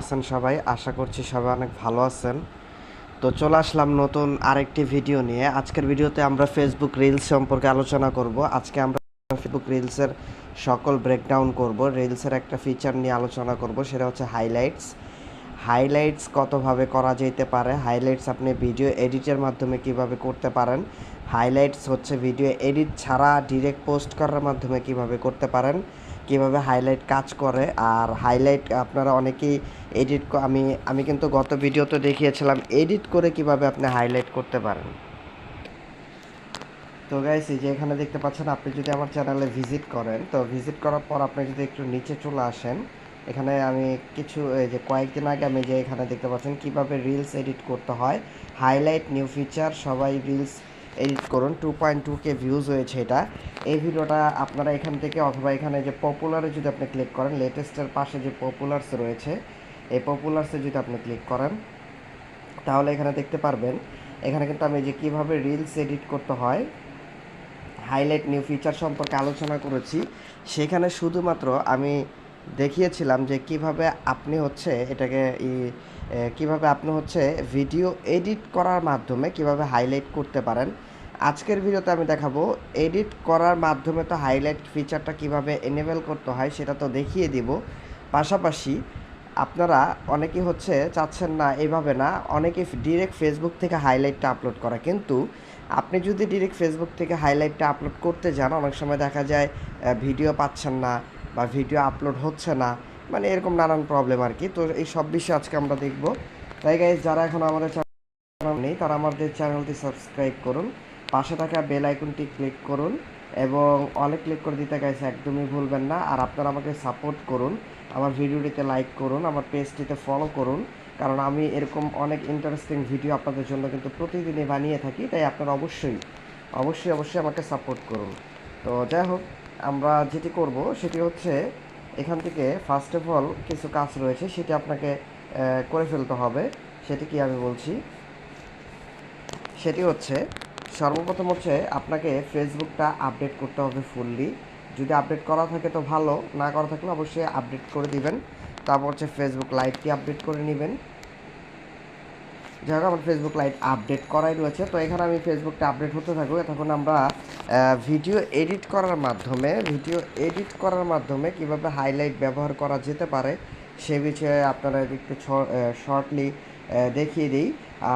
আছেন সবাই? আশা করছি সবাই অনেক ভালো আছেন। তো চলে আসলাম নতুন আরেকটি ভিডিও নিয়ে। আজকের ভিডিওতে আমরা ফেসবুক রিলস সম্পর্কে আলোচনা করব। আজকে আমরা ফেসবুক রিলসের সকল ব্রেকডাউন করব। রিলসের একটা ফিচার নিয়ে আলোচনা করব, সেটা হচ্ছে হাইলাইটস হাইলাইটস কতভাবে করা যেতে পারে? হাইলাইটস আপনি ভিডিও এডিটের মাধ্যমে কীভাবে করতে পারেন? হাইলাইটস হচ্ছে ভিডিও এডিট ছাড়া ডিরেক্ট পোস্ট করার মাধ্যমে কীভাবে করতে পারেন? কীভাবে হাইলাইট কাজ করে। আর হাইলাইট আপনারা অনেকেই এডিট আমি আমি কিন্তু গত ভিডিওতে দেখিয়েছিলাম এডিট করে কীভাবে আপনি হাইলাইট করতে পারেন। তো এই যে এখানে দেখতে পাচ্ছেন, আপনি যদি আমার চ্যানেলে ভিজিট করেন, তো ভিজিট করার পর আপনি যদি একটু নিচে চলে আসেন, এখানে আমি কিছু, এই যে কয়েকদিন আগে আমি যে এখানে দেখতে পাচ্ছেন কীভাবে রিলস এডিট করতে হয় হাইলাইট নিউ ফিচার সবাই রিলস এডিট করুন two point two K views হয়েছে এটা। এই ভিডিওটা আপনারা এখান থেকে অথবা এখানে যে পপুলারে যদি আপনি ক্লিক করেন লেটেস্টের পাশে যে পপুলার্স রয়েছে, এই পপুলার্সে যদি আপনি ক্লিক করেন, তাহলে এখানে দেখতে পারবেন, এখানে কিন্তু আমি যে কীভাবে রিলস এডিট করতে হয় হাইলাইট নিউ ফিচার সম্পর্কে আলোচনা করেছি, সেখানে শুধুমাত্র আমি দেখিয়েছিলাম যে কীভাবে আপনি হচ্ছে এটাকে কীভাবে আপনি হচ্ছে ভিডিও এডিট করার মাধ্যমে কীভাবে হাইলাইট করতে পারেন। আজকের ভিডিওতে আমি দেখাবো এডিট করার মাধ্যমে তো হাইলাইট ফিচারটা কীভাবে এনেবেল করতে হয় সেটা তো দেখিয়ে দিব। পাশাপাশি আপনারা অনেকেই হচ্ছে চাচ্ছেন না এইভাবে না, অনেকে ডিরেক্ট ফেসবুক থেকে হাইলাইটটা আপলোড করা। কিন্তু আপনি যদি ডিরেক্ট ফেসবুক থেকে হাইলাইটটা আপলোড করতে যান, অনেক সময় দেখা যায় ভিডিও পাচ্ছেন না বা ভিডিও আপলোড হচ্ছে না মানে এরকম নানান প্রবলেম আর কি। তো এই সব বিষয়ে আজকে আমরা দেখব। তাই গাইজ যারা এখন আমাদের চ্যানেল নেই, তারা আমাদের চ্যানেলটি সাবস্ক্রাইব করুন। পাশে থাকা বেল আইকনটি ক্লিক করুন এবং অলে ক্লিক করে দিতে গাইছে একদমই ভুলবেন না। আর আপনারা আমাকে সাপোর্ট করুন, আমার ভিডিওটিতে লাইক করুন, আমার পেজটিতে ফলো করুন। কারণ আমি এরকম অনেক ইন্টারেস্টিং ভিডিও আপনাদের জন্য কিন্তু প্রতিদিনই বানিয়ে থাকি, তাই আপনারা অবশ্যই অবশ্যই অবশ্যই আমাকে সাপোর্ট করুন। তো যাই হোক আমরা যেটি করব সেটি হচ্ছে এখান থেকে ফার্স্ট অফ অল কিছু কাজ রয়েছে, সেটি আপনাকে করে ফেলতে হবে। সেটি কি আমি বলছি? সেটি হচ্ছে, সর্বপ্রথম হচ্ছে আপনাকে ফেসবুকটা আপডেট করতে হবে ফুললি যদি আপডেট করা থাকে তো ভালো, না করা থাকলে অবশ্যই আপডেট করে দিবেন। তারপর হচ্ছে ফেসবুক লাইভটি আপডেট করে নেবেন। যাই হোক, আমার ফেসবুক লাইভ আপডেট করাই রয়েছে। তো এখানে আমি ফেসবুকটা আপডেট হতে থাকব। তখন আমরা ভিডিও এডিট করার মাধ্যমে, ভিডিও এডিট করার মাধ্যমে কীভাবে হাইলাইট ব্যবহার করা যেতে পারে সে বিষয়ে আপনারা একটু শর্টলি দেখিয়ে দিই।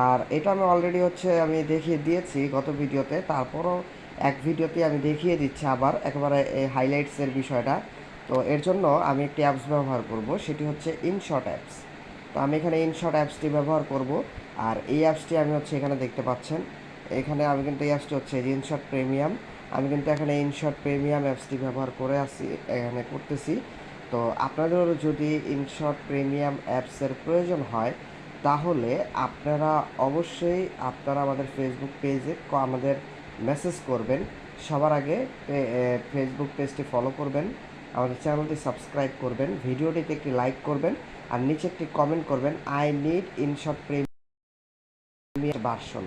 আর এটা আমি অলরেডি হচ্ছে আমি দেখিয়ে দিয়েছি গত ভিডিওতে, তারপরও এক ভিডিওতে আমি দেখিয়ে দিচ্ছি আবার একেবারে এই হাইলাইটসের বিষয়টা। তো এর জন্য আমি একটি অ্যাপস ব্যবহার করব, সেটি হচ্ছে ইনশর্ট অ্যাপস তো আমি এখানে ইনশর্ট অ্যাপসটি ব্যবহার করব, আর এই অ্যাপসটি আমি হচ্ছে এখানে দেখতে পাচ্ছেন। এখানে আমি কিন্তু অ্যাপসটি হচ্ছে ইনশর্ট প্রিমিয়াম আমি কিন্তু এখানে ইনশর্ট প্রিমিয়াম অ্যাপসটি ব্যবহার করে আসি, এখানে করতেছি। তো আপনাদেরও যদি ইনশর্ট প্রিমিয়াম অ্যাপসের প্রয়োজন হয়, তাহলে আপনারা অবশ্যই আপনারা আমাদের ফেসবুক পেজে আমাদের মেসেজ করবেন। সবার আগে ফেসবুক পেজটি ফলো করবেন। আমাদের চ্যানেলটি সাবস্ক্রাইব করবেন। ভিডিওটিতে একটি লাইক করবেন। আর নিচে একটি কমেন্ট করবেন I need InShot premium version.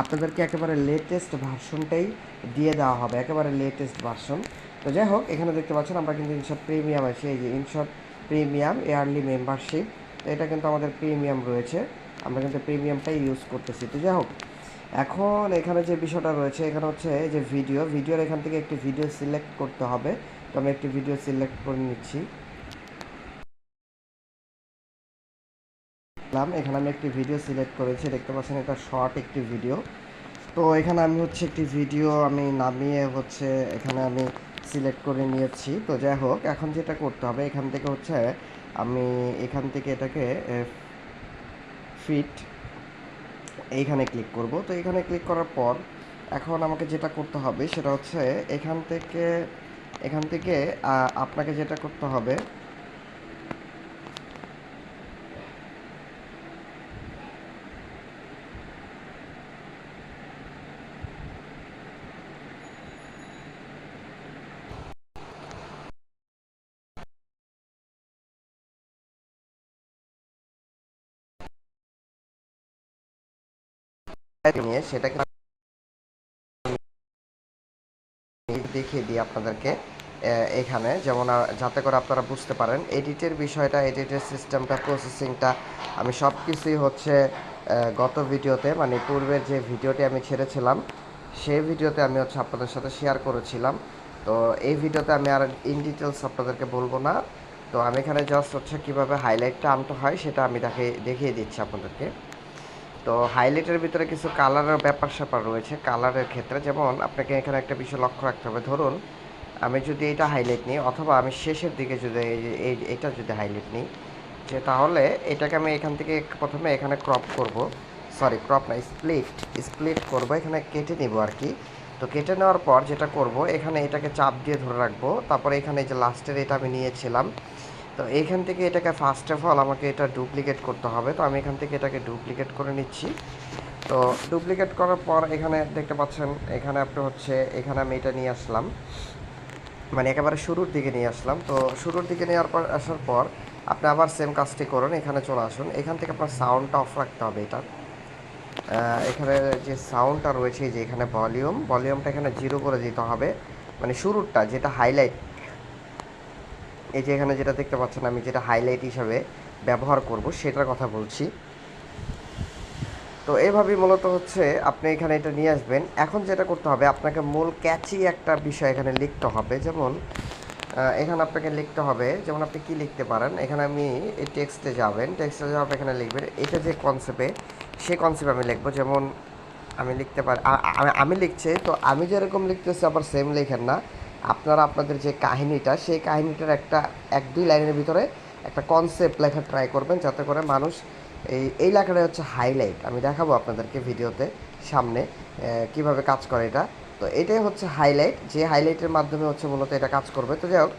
আপনাদেরকে একেবারে লেটেস্ট ভার্সনটাই দিয়ে দেওয়া হবে, একেবারে লেটেস্ট ভার্সন। তো যাই হোক, এখানে দেখতে পাচ্ছেন আমরা কিন্তু ইনশর্ট প্রিমিয়াম আছে, এই যে ইনশর্ট প্রিমিয়াম এয়ারলি মেম্বারশিপ তো এটা কিন্তু আমাদের প্রিমিয়াম রয়েছে। আমরা কিন্তু প্রিমিয়ামটাই ইউজ করতেছি। তো যাই হোক, এখন এখানে যে বিষয়টা রয়েছে, এখানে হচ্ছে যে ভিডিও ভিডিওর এখান থেকে একটি ভিডিও সিলেক্ট করতে হবে। তো আমি একটি ভিডিও সিলেক্ট করে নিচ্ছি। দেখলাম, এখানে আমি একটি ভিডিও সিলেক্ট করেছি, দেখতে পাচ্ছেন এটা শর্ট একটি ভিডিও তো এখানে আমি হচ্ছে একটি ভিডিও আমি নামিয়ে হচ্ছে এখানে আমি সিলেক্ট করে নিয়েছি। তো যাই হোক, এখন যেটা করতে হবে, এখান থেকে হচ্ছে আমি এখান থেকে এটাকে ফিট এইখানে ক্লিক করব। তো এখানে ক্লিক করার পর এখন আমাকে যেটা করতে হবে, সেটা হচ্ছে এখান থেকে এখান থেকে আপনাকে যেটা করতে হবে নিয়ে, সেটাকে দেখিয়ে দিই আপনাদেরকে এখানে। যেমন যাতে করে আপনারা বুঝতে পারেন, এডিটের বিষয়টা, এডিটের সিস্টেমটা, প্রসেসিংটা, আমি সব কিছুই হচ্ছে গত ভিডিওতে মানে পূর্বের যে ভিডিওটি আমি ছেড়েছিলাম, সেই ভিডিওতে আমি হচ্ছে আপনাদের সাথে শেয়ার করেছিলাম। তো এই ভিডিওতে আমি আর ইন ডিটেলস আপনাদেরকে বলব না। তো আমি এখানে জাস্ট হচ্ছে কীভাবে হাইলাইটটা আনতে হয়, সেটা আমি দেখে, দেখিয়ে দিচ্ছি আপনাদেরকে। তো হাইলাইটের ভিতরে কিছু কালারের ব্যাপার স্যাপার রয়েছে কালারের ক্ষেত্রে। যেমন আপনাকে এখানে একটা বিষয় লক্ষ্য রাখতে হবে। ধরুন, আমি যদি এটা হাইলাইট নিই, অথবা আমি শেষের দিকে যদি এই এটা যদি হাইলাইট নিই, যে তাহলে এটাকে আমি এখান থেকে প্রথমে এখানে ক্রপ করব। সরি ক্রপ না স্প্লিট স্প্লিট করব। এখানে কেটে নিব আর কি। তো কেটে নেওয়ার পর যেটা করব, এখানে এটাকে চাপ দিয়ে ধরে রাখব। তারপরে এখানে যে লাস্টের এটা আমি নিয়েছিলাম। তো এইখান থেকে এটাকে ফার্স্ট অফ অল আমাকে এটা ডুপ্লিকেট করতে হবে। তো আমি এখান থেকে এটাকে ডুপ্লিকেট করে নিচ্ছি। তো ডুপ্লিকেট করার পর এখানে দেখতে পাচ্ছেন, এখানে আপনি হচ্ছে, এখানে আমি এটা নিয়ে আসলাম। মানে একেবারে শুরুর দিকে নিয়ে আসলাম। তো শুরুর দিকে নেওয়ার পর, আসার পর আপনি আবার সেম কাজটি করুন, এখানে চলে আসুন। এখান থেকে আপনার সাউন্ডটা অফ রাখতে হবে এটা। এখানে যে সাউন্ডটা রয়েছে যে এখানে ভলিউম ভলিউমটা এখানে জিরো করে দিতে হবে। মানে শুরুরটা, যেটা হাইলাইট এই যে এখানে যেটা দেখতে পাচ্ছেন আমি যেটা হাইলাইট হিসাবে ব্যবহার করব, সেটার কথা বলছি। তো এইভাবেই মূলত হচ্ছে আপনি এখানে এটা নিয়ে আসবেন। এখন যেটা করতে হবে, আপনাকে মূল ক্যাচি একটা বিষয় এখানে লিখতে হবে। যেমন এখানে আপনাকে লিখতে হবে, যেমন আপনি কি লিখতে পারেন, এখানে আমি এই টেক্সটে যাবেন টেক্সটে যাওয়ার এখানে লিখবেন, এটা যে কনসেপ্টে সেই কনসেপ্ট আমি লিখব। যেমন, আমি লিখতে পারি আমি লিখছি, তো আমি যেরকম লিখতেছি, আবার সেম লেখেন না। আপনারা আপনাদের যে কাহিনীটা, সেই কাহিনীটার একটা এক দুই লাইনের ভিতরে একটা কনসেপ্ট লেখা ট্রাই করবেন যাতে করে মানুষ এই এই লেখাটা হচ্ছে হাইলাইট আমি দেখাবো আপনাদেরকে ভিডিওতে সামনে কীভাবে কাজ করে এটা। তো এটাই হচ্ছে হাইলাইট যে হাইলাইটের মাধ্যমে হচ্ছে মূলত এটা কাজ করবে। তো যাই হোক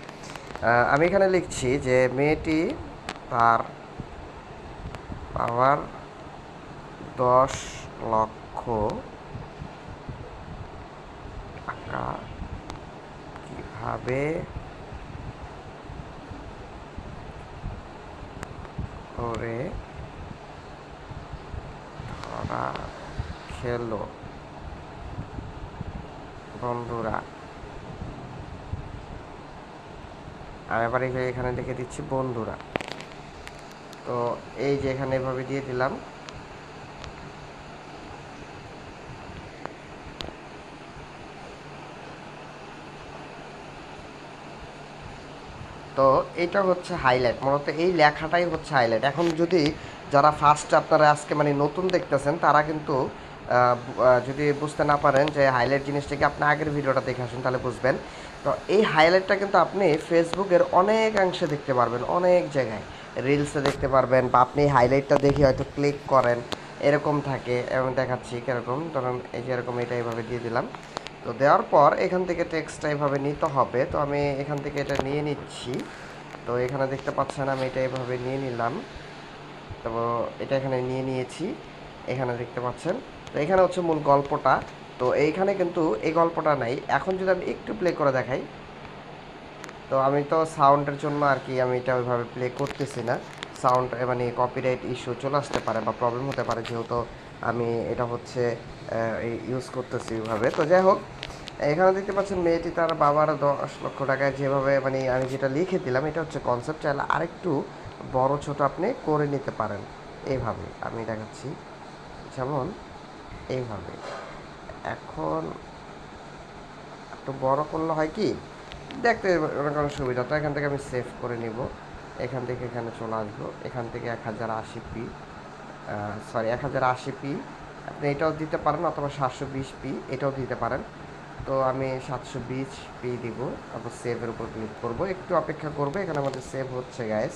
আমি এখানে লিখছি যে মেয়েটি তার পাওয়ার দশ লক্ষ টাকা কীভাবে করে ধরা খেলো। বন্ধুরা, আর এবার এখানে লিখে দিচ্ছি বন্ধুরা। তো এই যে এখানে এভাবে দিয়ে দিলাম। তো এটা হচ্ছে হাইলাইট মূলত এই লেখাটাই হচ্ছে হাইলাইট এখন যদি যারা ফার্স্ট আপনারা আজকে মানে নতুন দেখতেছেন, তারা কিন্তু যদি বুঝতে না পারেন যে হাইলাইট জিনিসটাকে আপনি আগের ভিডিওটা দেখে আসুন, তাহলে বুঝবেন। তো এই হাইলাইটটা কিন্তু আপনি ফেসবুকের অনেকাংশে দেখতে পারবেন, অনেক জায়গায়। রিলসে দেখতে পারবেন বা আপনি হাইলাইটটা দেখে হয়তো ক্লিক করেন, এরকম থাকে। এবং দেখাচ্ছি কীরকম, ধরুন এই যে এরকম এটা এইভাবে দিয়ে দিলাম। তো দেওয়ার পর এখান থেকে টেক্সটটা এইভাবে নিতে হবে। তো আমি এখান থেকে এটা নিয়ে নিচ্ছি। তো এখানে দেখতে পাচ্ছেন আমি এটা এইভাবে নিয়ে নিলাম। তো এটা এখানে নিয়ে নিয়েছি। এখানে দেখতে পাচ্ছেন। তো এখানে হচ্ছে মূল গল্পটা। তো এইখানে কিন্তু এই গল্পটা নাই। এখন যদি আমি একটু প্লে করে দেখাই। তো আমি তো সাউন্ডের জন্য আর কি আমি এটা ওইভাবে প্লে করতেছি না। সাউন্ড মানে কপিরাইট ইস্যু চলে আসতে পারে বা প্রবলেম হতে পারে যেহেতু আমি এটা হচ্ছে ইউজ করতেছি ওইভাবে তো যাই হোক, এখানে দেখতে পাচ্ছেন মেয়েটি তার বাবার দশ লক্ষ টাকায় যেভাবে মানে আমি যেটা লিখে দিলাম, এটা হচ্ছে কনসেপ্ট চাইলে আরেকটু বড় ছোট আপনি করে নিতে পারেন। এইভাবে আমি দেখাচ্ছি। যেমন এইভাবে। এখন একটু বড় করলে হয় কি, দেখতে অনেক অনেক সুবিধা তো এখান থেকে আমি সেভ করে নিব। এখান থেকে এখানে চলে আসব। এখান থেকে এক হাজার আশি পি। সরি এক হাজার আশি পি। আপনি এটাও দিতে পারেন অথবা সাতশো বিশ পি, এটাও দিতে পারেন। তো আমি সাতশো বিশ পি দিব, তারপর সেভের উপর ক্লিক করব। একটু অপেক্ষা করব, এখানে আমাদের সেভ হচ্ছে গ্যাস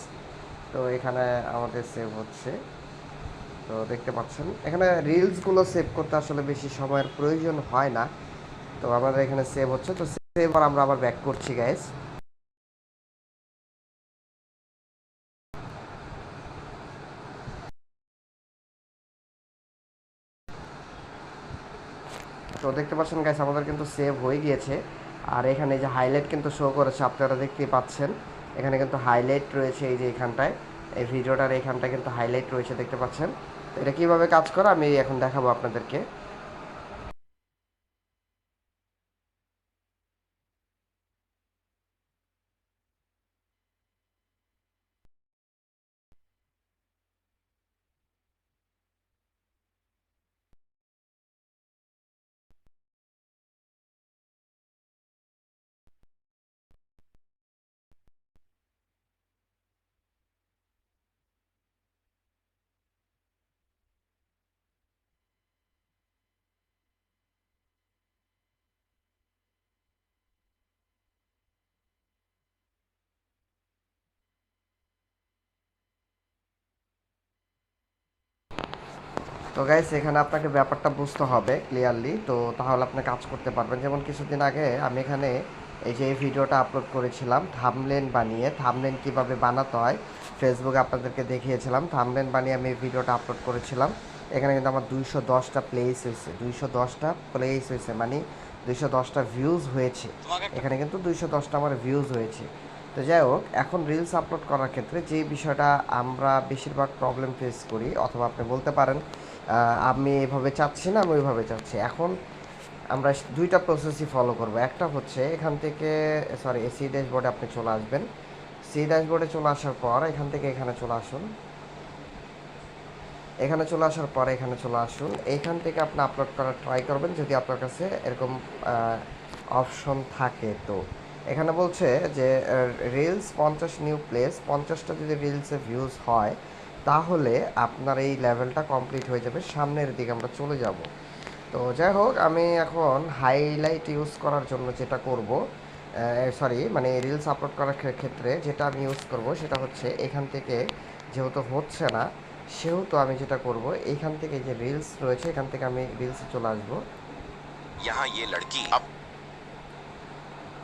তো এখানে আমাদের সেভ হচ্ছে। তো দেখতে পাচ্ছেন, এখানে রিলসগুলো সেভ করতে আসলে বেশি সময়ের প্রয়োজন হয় না। তো আমাদের এখানে সেভ হচ্ছে, তো সেভ আমরা আবার ব্যাক করছি গাইস তো দেখতে পাচ্ছেন গাইস আমাদের কিন্তু সেভ হয়ে গিয়েছে। আর এখানে যে হাইলাইট কিন্তু শো করেছে, আপনারা দেখতেই পাচ্ছেন। এখানে কিন্তু হাইলাইট রয়েছে এই যে এখানটায়। এই ভিডিওটার এখানটায় কিন্তু হাইলাইট রয়েছে, দেখতে পাচ্ছেন। এটা কীভাবে কাজ করে, আমি এখন দেখাবো আপনাদেরকে। তো গাইস এখানে আপনাকে ব্যাপারটা বুঝতে হবে ক্লিয়ারলি তো তাহলে আপনি কাজ করতে পারবেন। যেমন কিছুদিন আগে আমি এখানে এই যে ভিডিওটা আপলোড করেছিলাম থামলেন বানিয়ে থামলেন কীভাবে বানাতে হয় ফেসবুকে আপনাদেরকে দেখিয়েছিলাম। থামলেন বানিয়ে আমি এই ভিডিওটা আপলোড করেছিলাম। এখানে কিন্তু আমার দুইশো দশটা প্লেস হয়েছে। দুইশো দশটা প্লেস হয়েছে মানে দুইশো দশটা ভিউজ হয়েছে। এখানে কিন্তু দুইশো দশটা আমার ভিউজ হয়েছে। তো যাই হোক, এখন রিলস আপলোড করার ক্ষেত্রে যে বিষয়টা আমরা বেশিরভাগ প্রবলেম ফেস করি, অথবা আপনি বলতে পারেন আমি এভাবে চাচ্ছি না, আমি ওইভাবে চাচ্ছি। এখন আমরা দুইটা প্রসেসই ফলো করব। একটা হচ্ছে এখান থেকে সরি সি ড্যাশবোর্ডে আপনি চলে আসবেন। সি ড্যাশবোর্ডে চলে আসার পর এখান থেকে এখানে চলে আসুন। এখানে চলে আসার পরে এখানে চলে আসুন। এইখান থেকে আপনি আপলোড করার ট্রাই করবেন যদি আপনার কাছে এরকম অপশন থাকে তো। এখানে বলছে যে রিলস পঞ্চাশ নিউ প্লেস পঞ্চাশটা যদি রিলসে ভিউজ হয় তাহলে আপনার এই লেভেলটা কমপ্লিট হয়ে যাবে। সামনের দিকে আমরা চলে যাব। তো যাই হোক আমি এখন হাইলাইট ইউজ করার জন্য যেটা করব সরি মানে রিলস আপলোড করার ক্ষেত্রে যেটা আমি ইউজ করব সেটা হচ্ছে এখান থেকে যেহেতু হচ্ছে না সেহেতু আমি যেটা করব এখান থেকে যে রিলস রয়েছে এখান থেকে আমি রিলসে চলে আসব।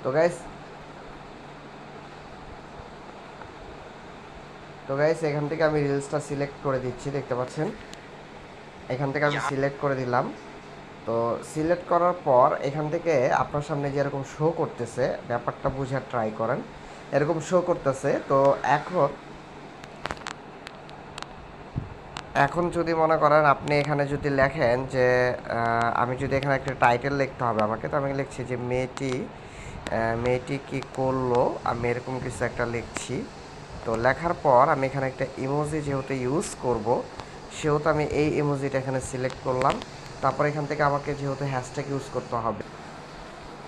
তো গাইস তো গাইস এখান থেকে আমি রিলসটা সিলেক্ট করে দিচ্ছি দেখতে পাচ্ছেন? এখান থেকে আমি সিলেক্ট করে দিলাম। তো সিলেক্ট করার পর এখান থেকে আপনার সামনে যেরকম শো করতেছে ব্যাপারটা বোঝার ট্রাই করেন। এরকম শো করতেছে তো এখন এখন যদি মনে করেন আপনি এখানে যদি লেখেন যে আমি যদি এখানে একটা টাইটেল লিখতে হবে আমাকে তো আমি লিখছি যে মেয়েটি মেয়েটি কি করল? আমি এরকম কিছু একটা লিখছি। তো লেখার পর আমি এখানে একটা ইমোজি যেহেতু ইউজ করব, সেহেতু আমি এই ইমোজিটা এখানে সিলেক্ট করলাম। তারপর এখান থেকে আমাকে যেহেতু হ্যাশট্যাগ ইউজ করতে হবে।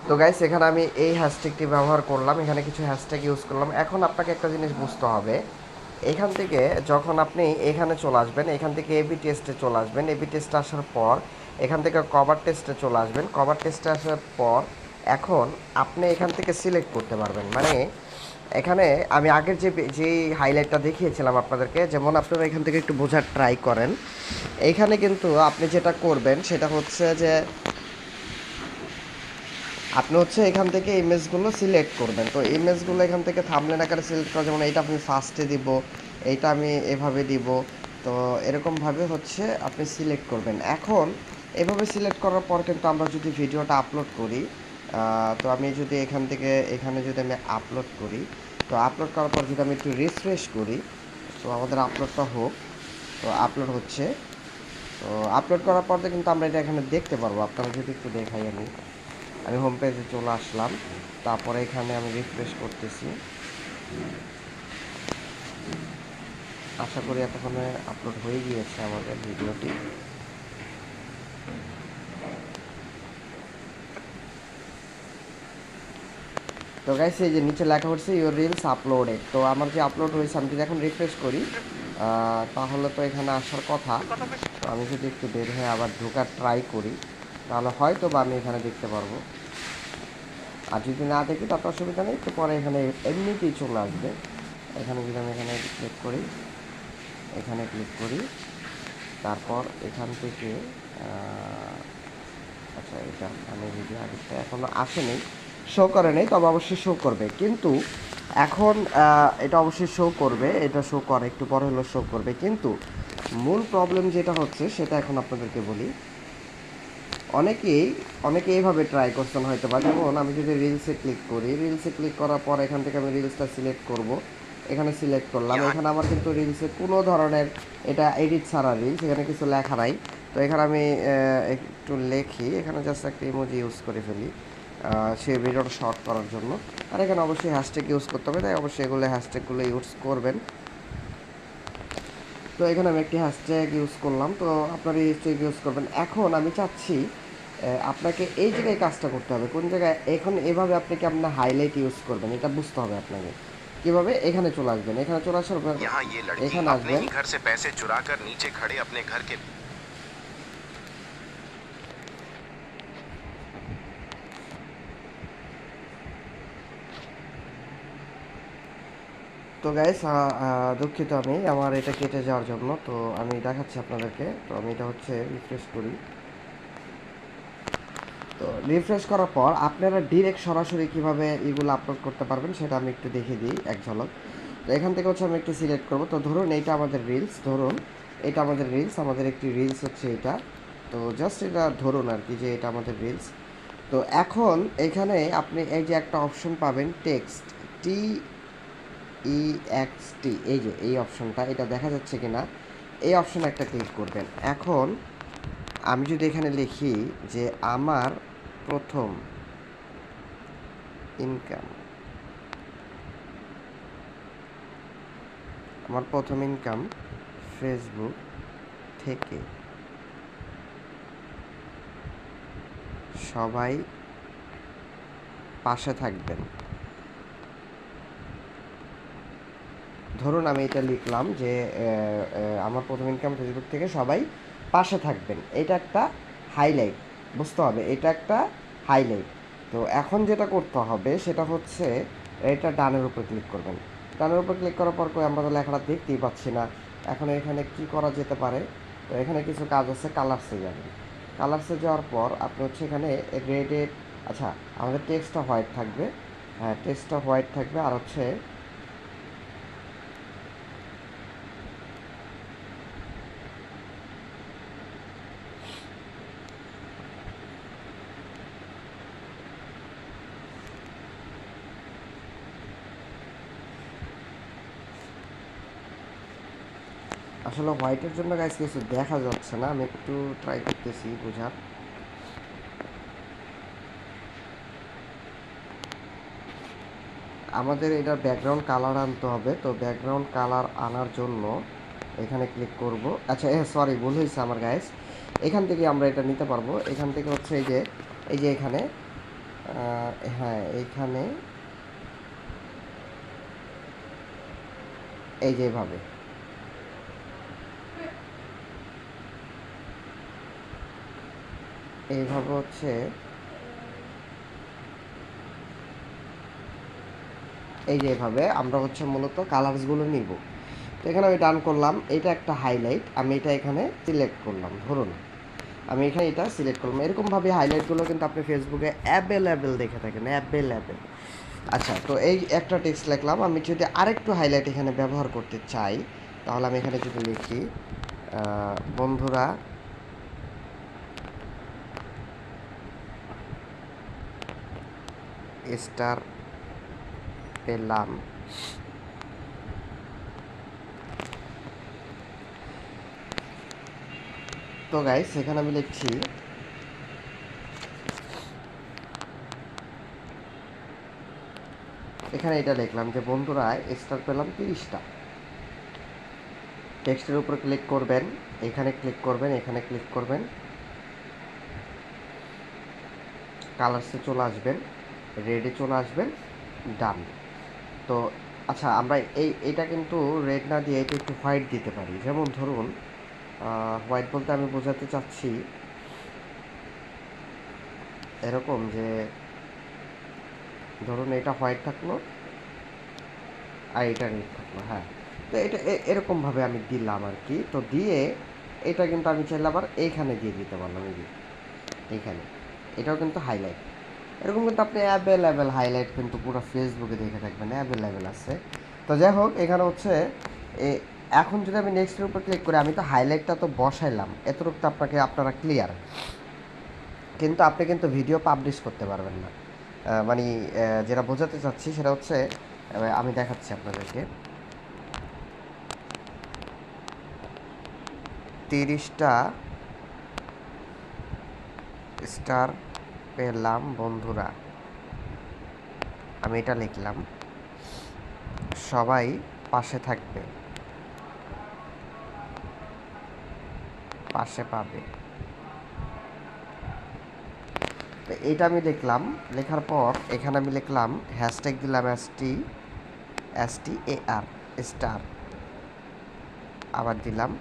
তো গাইস এখানে আমি এই হ্যাশট্যাগটি ব্যবহার করলাম। এখানে কিছু হ্যাশট্যাগ ইউজ করলাম। এখন আপনাকে একটা জিনিস বুঝতে হবে। এখান থেকে যখন আপনি এখানে চলে আসবেন, এখান থেকে এবি টেস্টে চলে আসবেন। এবি টেস্টে আসার পর এখান থেকে কভার টেস্টে চলে আসবেন। কভার টেস্টে আসার পর এখন আপনি এখান থেকে সিলেক্ট করতে পারবেন। মানে এখানে আমি আগের যে যে হাইলাইটটা দেখিয়েছিলাম আপনাদেরকে, যেমন আপনারা এখান থেকে একটু বোঝার ট্রাই করেন। এইখানে কিন্তু আপনি যেটা করবেন, সেটা হচ্ছে যে আপনি হচ্ছে এখান থেকে ইমেজগুলো সিলেক্ট করবেন। তো ইমেজগুলো এখান থেকে থামলেন আকারে সিলেক্ট করা যেমন এইটা আপনি ফার্স্টে দিব, এইটা আমি এভাবে দিব। তো এরকমভাবে হচ্ছে আপনি সিলেক্ট করবেন। এখন এভাবে সিলেক্ট করার পর কিন্তু আমরা যদি ভিডিওটা আপলোড করি তো আমি যদি এখান থেকে, এখানে যদি আমি আপলোড করি, তো আপলোড করার পর যদি আমি একটু রিফ্রেশ করি, তো আমাদের আপলোডটা হোক। তো আপলোড হচ্ছে। তো আপলোড করার পর কিন্তু আমরা এটা এখানে দেখতে পারব। আপনারা যদি একটু দেখাই আমি। আমি হোম পেজে চলে আসলাম। তারপরে এখানে আমি রিফ্রেশ করতেছি। আশা করি এতক্ষণে আপলোড হয়ে গিয়েছে আমাদের ভিডিওটি। তো গাইস এই যে নিচে লেখা হচ্ছে ইউর রিলস আপলোডেড তো আমার যে আপলোড হয়েছে, আমি যদি এখন রিফ্রেশ করি তাহলে তো এখানে আসার কথা। তো আমি যদি একটু বের হয়ে আবার ঢোকার ট্রাই করি, তাহলে হয়তো বা আমি এখানে দেখতে পারব। আর যদি না দেখি, তাতে অসুবিধা নেই। তো পরে এখানে এমনিতেই চলে আসবে। এখানে যদি আমি এখানে ক্লিক করি, এখানে ক্লিক করি, তারপর এখান থেকে আচ্ছা এটা আমি ভিডিও আগেরটা এখনও আসেনি শো করে নেই তবে অবশ্যই শো করবে। কিন্তু এখন এটা অবশ্যই শো করবে এটা শো করে একটু পরে হলেও শো করবে। কিন্তু মূল প্রবলেম যেটা হচ্ছে সেটা এখন আপনাদেরকে বলি। অনেকেই অনেকে এইভাবে ট্রাই করছেন হয়তো বা। যেমন আমি যদি রিলসে ক্লিক করি রিলসে ক্লিক করার পর এখান থেকে আমি রিলসটা সিলেক্ট করব। এখানে সিলেক্ট করলাম। এখানে আমার কিন্তু রিলসে কোনো ধরনের এটা এডিট ছাড়া রিলস এখানে কিছু লেখা নাই। তো এখানে আমি একটু লেখি। এখানে জাস্ট একটা ইমোজি ইউজ করে ফেলি। সেই ভিডিওটা শর্ট করার জন্য আর এখানে অবশ্যই হ্যাশট্যাগ ইউজ করতে হবে তাই অবশ্যই এগুলো হ্যাশট্যাগুলো ইউজ করবেন তো এখানে আমি একটি হ্যাশট্যাগ ইউজ করলাম তো আপনারা এই হ্যাশট্যাগ ইউজ করবেন এখন আমি চাচ্ছি আহ, আপনাকে এই জায়গায় কাজটা করতে হবে কোন জায়গায় এখন এভাবে আপনি কি আপনার হাইলাইট ইউজ করবেন এটা বুঝতে হবে আপনাকে কিভাবে এখানে চলে আসবেন এখানে চলে আসার পর यहाँ ये लड़की এখানে अपने আসবেন ही घर से पैसे चुरा कर नीचे खड़े अपने घर के তো গাইস দুঃখিত আমি। আমার এটা কেটে যাওয়ার জন্য, তো আমি দেখাচ্ছি আপনাদেরকে। তো আমি এটা হচ্ছে রিফ্রেশ করি। তো রিফ্রেশ করার পর আপনারা ডিরেক্ট সরাসরি কীভাবে এগুলো আপলোড করতে পারবেন, সেটা আমি একটু দেখিয়ে দিই, এক ঝলক। তো এখান থেকে হচ্ছে আমি একটু সিলেক্ট করব। তো ধরুন, এইটা আমাদের রিলস ধরুন, এটা আমাদের রিলস আমাদের একটি রিলস হচ্ছে এটা। তো জাস্ট এটা ধরুন আর কি যে এটা আমাদের রিলস তো এখন এখানে আপনি এই যে একটা অপশন পাবেন টেক্সট টি ই এক্স এই যে, এই অপশনটা, এটা দেখা যাচ্ছে কি না এই অপশনে একটা ক্লিক করবেন। এখন আমি যদি এখানে লিখি যে আমার প্রথম ইনকাম আমার প্রথম ইনকাম ফেসবুক থেকে সবাই পাশে থাকবেন। ধরুন আমি এটা লিখলাম যে আমার প্রথম ইনকাম ফেসবুক থেকে সবাই পাশে থাকবেন। এটা একটা হাইলাইট বুঝতে হবে? এটা একটা হাইলাইট তো এখন যেটা করতে হবে, সেটা হচ্ছে এটা ডানের উপর ক্লিক করবেন। ডানের উপর ক্লিক করার পর আমরা তো লেখাটা দেখতেই পাচ্ছি না। এখন এখানে কি করা যেতে পারে? তো এখানে কিছু কাজ আছে কালার্সে যাবেন। কালার্সে যাওয়ার পর আপনি হচ্ছে এখানে রেডে আচ্ছা আমাদের টেক্সটটা হোয়াইট থাকবে। হ্যাঁ টেক্সটটা হোয়াইট থাকবে আর হচ্ছে আসলে হোয়াইটের জন্য গাইস কিছু দেখা যাচ্ছে না, আমি একটু ট্রাই করতেছি বোঝার। আমাদের এটার ব্যাকগ্রাউন্ড কালার আনতে হবে, তো ব্যাকগ্রাউন্ড কালার আনার জন্য এখানে ক্লিক করব। আচ্ছা হ্যাঁ সরি ভুল হয়েছে আমার গাইস এখান থেকে আমরা এটা নিতে পারব। এখান থেকে হচ্ছে এই যে এই যে এখানে হ্যাঁ এইখানে এই যে এইভাবে হচ্ছে এই যে এভাবে আমরা হচ্ছে মূলত কালার্সগুলো নিব। তো এখানে আমি ডান করলাম, এটা একটা হাইলাইট আমি এটা এখানে সিলেক্ট করলাম, ধরুন। আমি এখানে এটা সিলেক্ট করলাম। এরকমভাবে হাইলাইটগুলো কিন্তু আপনি ফেসবুকে অ্যাভেলেবেল দেখে থাকেন অ্যাভেলেবেল আচ্ছা তো এই একটা টেক্সট লিখলাম, আমি যদি আরেকটু হাইলাইট এখানে ব্যবহার করতে চাই, তাহলে আমি এখানে যদি লিখি বন্ধুরা স্টার পেলাম। তো গাইস এখানে আমি লিখছি, এখানে এটা লিখলাম যে, বন্ধুরা স্টার পেলাম তিরিশটা। টেক্সটের উপর ক্লিক করবেন, এখানে ক্লিক করবেন, এখানে ক্লিক করবেন। কালার্সে চলে আসবেন। রেডে চলে আসবেন ডান তো আচ্ছা আমরা এই, এটা কিন্তু রেড না দিয়ে এটা একটু হোয়াইট দিতে পারি। যেমন ধরুন হোয়াইট বলতে আমি বোঝাতে চাচ্ছি এরকম যে, ধরুন এটা হোয়াইট থাকল আর এটা রেড থাকল হ্যাঁ। তো এটা এরকমভাবে আমি দিলাম আর কি। তো দিয়ে এটা কিন্তু আমি চাইলে আবার এইখানে দিয়ে দিতে পারলাম, এই এইখানে এটাও কিন্তু হাইলাইট এরকম কিন্তু আপনি অ্যাভেলেবেল হাইলাইট কিন্তু পুরো ফেসবুকে দেখে থাকবেন অ্যাভেলেবেল আছে। তো যাই হোক, এখানে হচ্ছে এখন যদি আমি নেক্সটের উপর ক্লিক করি, আমি তো হাইলাইটটা তো বসাইলাম, এতটুকু তো আপনাকে, আপনারা ক্লিয়ার কিন্তু আপনি কিন্তু ভিডিও পাবলিশ করতে পারবেন না। মানে যেটা বোঝাতে চাচ্ছি সেটা হচ্ছে আমি দেখাচ্ছি আপনাদেরকে। তিরিশটা স্টার পেলাম, বন্ধুরা। আমি এটা লিখলাম। সবাই পাশে থাকবে। পাশে পাবে। তো আমি লিখলাম। লেখার পর এখানে আমি লিখলাম হ্যাশট্যাগ দিলাম S T S T A R star আবার দিলাম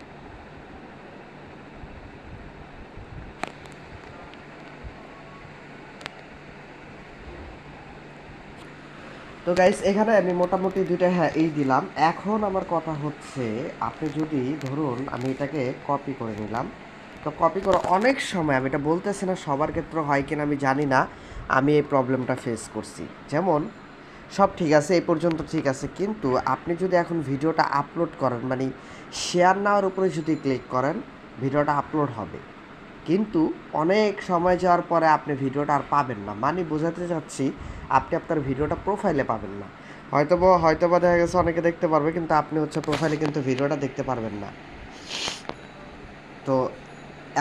তো গাইস এখানে আমি মোটামুটি দুইটা হ্যাঁ এই দিলাম। এখন আমার কথা হচ্ছে, আপনি যদি ধরুন আমি এটাকে কপি করে নিলাম, তো কপি করে অনেক সময় আমি এটা বলতেছি না, সবার ক্ষেত্রে হয় কিনা আমি জানি না, আমি এই প্রবলেমটা ফেস করছি। যেমন, সব ঠিক আছে, এই পর্যন্ত ঠিক আছে, কিন্তু আপনি যদি এখন ভিডিওটা আপলোড করেন মানে শেয়ার নেওয়ার উপরে যদি ক্লিক করেন ভিডিওটা আপলোড হবে। কিন্তু অনেক সময় যাওয়ার পরে আপনি ভিডিওটা আর পাবেন না। মানে বোঝাতে চাচ্ছি, আপনি আপনার ভিডিওটা প্রোফাইলে পাবেন না। হয়তো হয়তো বা দেখা গেছে অনেকে দেখতে পারবে, কিন্তু আপনি হচ্ছে প্রোফাইলে কিন্তু ভিডিওটা দেখতে পারবেন না। তো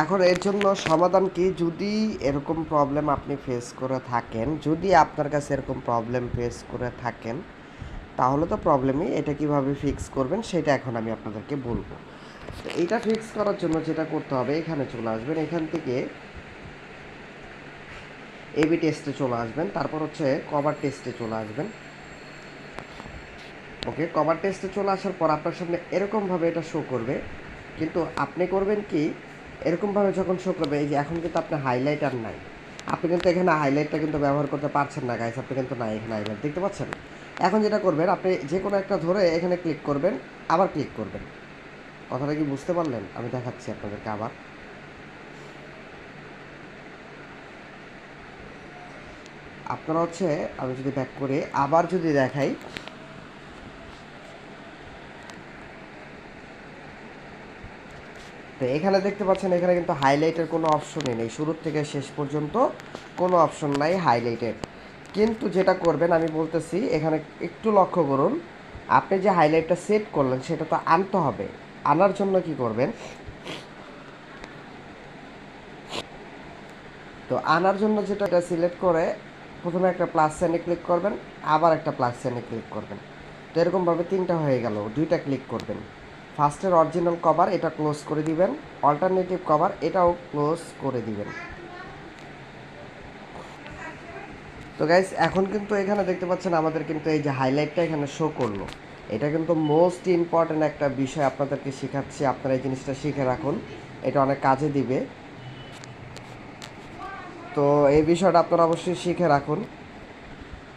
এখন এর জন্য সমাধান কি? যদি এরকম প্রবলেম আপনি ফেস করে থাকেন, যদি আপনার কাছে এরকম প্রবলেম ফেস করে থাকেন, তাহলে তো প্রবলেমই এটা কীভাবে ফিক্স করবেন, সেটা এখন আমি আপনাদেরকে বলব। তো এইটা ফিক্স করার জন্য যেটা করতে হবে, এখানে চলে আসবেন, এখান থেকে এবি টেস্টে চলে আসবেন, তারপর হচ্ছে কভার টেস্টে চলে আসবেন। ওকে কভার টেস্টে চলে আসার পর আপনার সামনে এরকমভাবে এটা শো করবে। কিন্তু আপনি করবেন কি, এরকমভাবে যখন শো করবে, এই যে এখন কিন্তু আপনি হাইলাইটার নাই। আপনি কিন্তু এখানে হাইলাইটটা কিন্তু ব্যবহার করতে পারছেন না গাইস আপনি কিন্তু নাই এখানে হাইলাইট দেখতে পাচ্ছেন? এখন যেটা করবেন, আপনি যে কোনো একটা ধরে এখানে ক্লিক করবেন, আবার ক্লিক করবেন। কথাটা কি বুঝতে পারলেন? আমি দেখাচ্ছি আপনাদেরকে আবার। আপনারা হচ্ছে, আমি যদি ব্যাক করে আবার যদি দেখাই। তো এখানে দেখতে পাচ্ছেন, এখানে কিন্তু হাইলাইটের কোনো অপশনই নেই। শুরু থেকে শেষ পর্যন্ত কোনো অপশন নাই হাইলাইটের কিন্তু যেটা করবেন, আমি বলতেছি, এখানে একটু লক্ষ্য করুন। আপনি যে হাইলাইটটা সেট করলেন, সেটা তো আনতে হবে। আনার জন্য কি করবেন? তো আনার জন্য যেটা এটা সিলেক্ট করে প্রথমে একটা প্লাস সাইনে ক্লিক করবেন, আবার একটা প্লাস সাইনে ক্লিক করবেন। তো এরকমভাবে তিনটা হয়ে গেল, দুইটা ক্লিক করবেন। ফার্স্টের অরিজিনাল কভার এটা ক্লোজ করে দিবেন। অল্টারনেটিভ কভার এটাও ক্লোজ করে দিবেন। তো গাইস এখন কিন্তু এখানে দেখতে পাচ্ছেন আমাদের কিন্তু এই যে হাইলাইটটা এখানে শো করল। এটা কিন্তু মোস্ট ইম্পর্ট্যান্ট একটা বিষয় আপনাদেরকে শেখাচ্ছি। আপনারা এই জিনিসটা শিখে রাখুন। এটা অনেক কাজে দিবে। তো এই বিষয়টা আপনারা অবশ্যই শিখে রাখুন।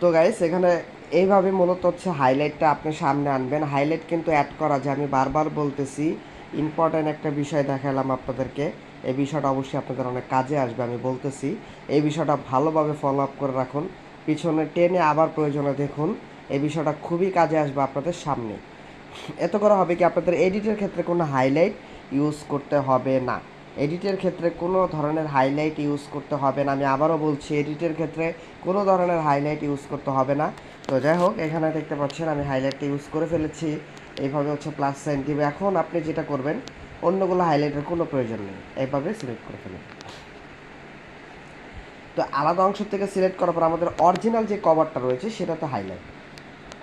তো গাইস এখানে এইভাবে মূলত হচ্ছে হাইলাইটটা আপনি সামনে আনবেন। হাইলাইট কিন্তু অ্যাড করা যায়। আমি বারবার বলতেছি ইম্পর্ট্যান্ট একটা বিষয় দেখালাম আপনাদেরকে। এই বিষয়টা অবশ্যই আপনাদের অনেক কাজে আসবে, আমি বলতেছি। এই বিষয়টা ভালোভাবে ফলো আপ করে রাখুন। পিছনে টেনে আবার প্রয়োজনে দেখুন। এই বিষয়টা খুবই কাজে আসবে আপনাদের সামনে। এত করে হবে কি আপনাদের এডিটের ক্ষেত্রে কোনো হাইলাইট ইউজ করতে হবে না। এডিটের ক্ষেত্রে কোনো ধরনের হাইলাইট ইউজ করতে হবে না। আমি আবারও বলছি, এডিটের ক্ষেত্রে কোনো ধরনের হাইলাইট ইউজ করতে হবে না। তো যাই হোক, এখানে দেখতে পাচ্ছেন আমি হাইলাইটটা ইউজ করে ফেলেছি। এইভাবে হচ্ছে প্লাস সাইন দিবে। এখন আপনি যেটা করবেন, অন্যগুলো হাইলাইটের কোনো প্রয়োজন নেই। এইভাবে সিলেক্ট করে ফেলুন। তো আলাদা অংশ থেকে সিলেক্ট করার পর আমাদের অরিজিনাল যে কভারটা রয়েছে, সেটা তো হাইলাইট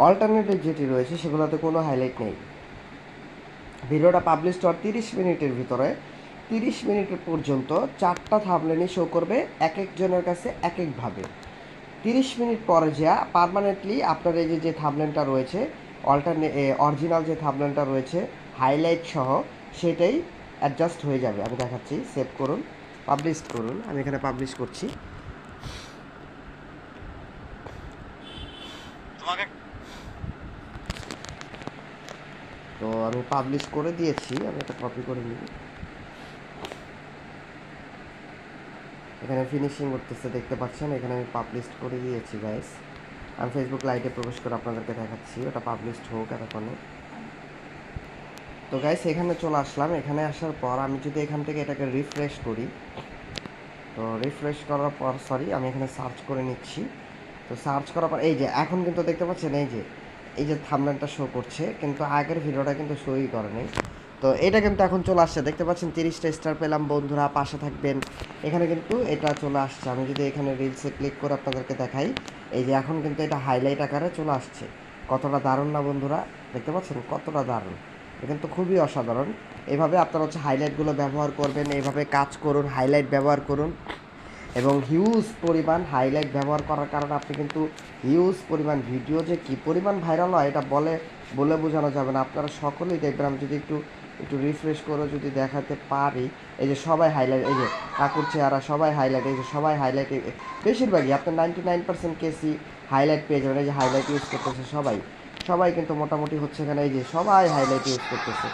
অল্টারনেটিভ যেটি রয়েছে, সেগুলোতে কোনো হাইলাইট নেই। ভিডিওটা পাবলিশ হওয়ার তিরিশ মিনিটের ভিতরে, তিরিশ মিনিট পর্যন্ত চারটা থামলেনই শো করবে, এক একজনের কাছে এক একভাবে তিরিশ মিনিট পরে যা পারমানেন্টলি আপনার এই যে যে থামলেনটা রয়েছে অল্টারনে অরিজিনাল যে থামলেনটা রয়েছে হাইলাইট সহ, সেটাই অ্যাডজাস্ট হয়ে যাবে। আমি দেখাচ্ছি সেভ করুন পাবলিশ করুন, আমি এখানে পাবলিশ করছি। তোমাকে তো আমি পাবলিশ করে দিয়েছি, আমি একটা কপি করে নিই। এখানে ফিনিশিং করতেছে, দেখতে পাচ্ছেন? এখানে আমি পাবলিশ করে দিয়েছি গাইস আমি ফেসবুক লাইভে প্রবেশ করে আপনাদেরকে দেখাচ্ছি, ওটা পাবলিশড হোক এতক্ষণে। তো গাইস এখানে চলে আসলাম। এখানে আসার পর আমি যদি এখান থেকে এটাকে রিফ্রেশ করি, তো রিফ্রেশ করার পর সরি আমি এখানে সার্চ করে নিচ্ছি। তো সার্চ করার পর, এই যে, এখন কিন্তু দেখতে পাচ্ছেন, এই যে এই যে থামলাইনটা শো করছে, কিন্তু আগের ভিডিওটা কিন্তু শোই করে নেই তো এটা কিন্তু এখন চলে আসছে। দেখতে পাচ্ছেন, তিরিশটা স্টার পেলাম, বন্ধুরা পাশে থাকবেন। এখানে কিন্তু এটা চলে আসছে। আমি যদি এখানে রিলসে ক্লিক করে আপনাদেরকে দেখাই, এই যে এখন কিন্তু এটা হাইলাইট আকারে চলে আসছে। কতটা দারুণ না, বন্ধুরা? দেখতে পাচ্ছেন, কতটা দারুণ। এটা কিন্তু খুবই অসাধারণ। এভাবে আপনারা হচ্ছে হাইলাইটগুলো ব্যবহার করবেন এইভাবে কাজ করুন হাইলাইট ব্যবহার করুন। এবং হিউজ পরিমাণ হাইলাইট ব্যবহার করার কারণে আপনি কিন্তু হিউজ পরিমাণ ভিডিও যে কী পরিমাণ ভাইরাল হয় এটা বলে বলে বোঝানো যাবে না। আপনারা সকলেই দেখবেন, আমি যদি একটু একটু রিফ্রেশ করে যদি দেখাতে পারি, এই যে সবাই হাইলাইট এই যে কাকুর চেহারা সবাই হাইলাইট এই যে সবাই হাইলাইট বেশিরভাগই আপনার নাইনটি নাইন পার্সেন্ট কেসি হাইলাইট পেয়ে যাবেন, এই যে হাইলাইট ইউজ করতেছে সবাই। সবাই কিন্তু মোটামুটি হচ্ছে এখানে, এই যে সবাই হাইলাইট ইউজ করতেছে।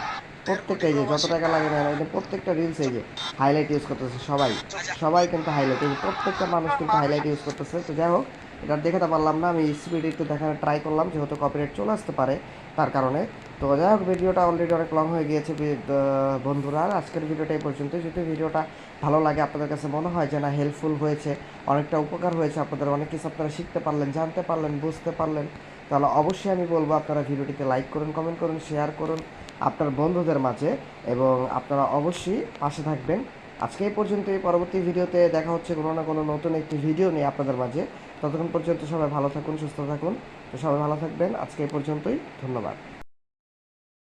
প্রত্যেকটা এই যে যত টাকা লাগে না যে প্রত্যেকটা রিলস এই যে হাইলাইট ইউজ করতেছে সবাই। সবাই কিন্তু হাইলাইট এই প্রত্যেকটা মানুষ কিন্তু হাইলাইট ইউজ করতেছে। তো যাই হোক, এটা দেখাতে পারলাম না, আমি স্পিড একটু দেখানোর ট্রাই করলাম, যেহেতু কপিরাইট চলে আসতে পারে তার কারণে। তো যাই হোক, ভিডিওটা অলরেডি অনেক লং হয়ে গিয়েছে বন্ধুরা আজকের ভিডিওটা এই পর্যন্ত যদি ভিডিওটা ভালো লাগে, আপনাদের কাছে মনে হয় যে না হেল্পফুল হয়েছে, অনেকটা উপকার হয়েছে, আপনাদের অনেক কিছু আপনারা শিখতে পারলেন, জানতে পারলেন, বুঝতে পারলেন, তাহলে অবশ্যই আমি বলব, আপনারা ভিডিওটিতে লাইক করুন কমেন্ট করুন শেয়ার করুন। আপনার বন্ধুদের মাঝে এবং আপনারা অবশ্যই পাশে থাকবেন। আজকে এই পর্যন্তই। পরবর্তী ভিডিওতে দেখা হচ্ছে কোনো না কোনো নতুন একটি ভিডিও নিয়ে আপনাদের মাঝে। ততক্ষণ পর্যন্ত সবাই ভালো থাকুন, সুস্থ থাকুন। তো সবাই ভালো থাকবেন। আজকে এই পর্যন্তই। ধন্যবাদ।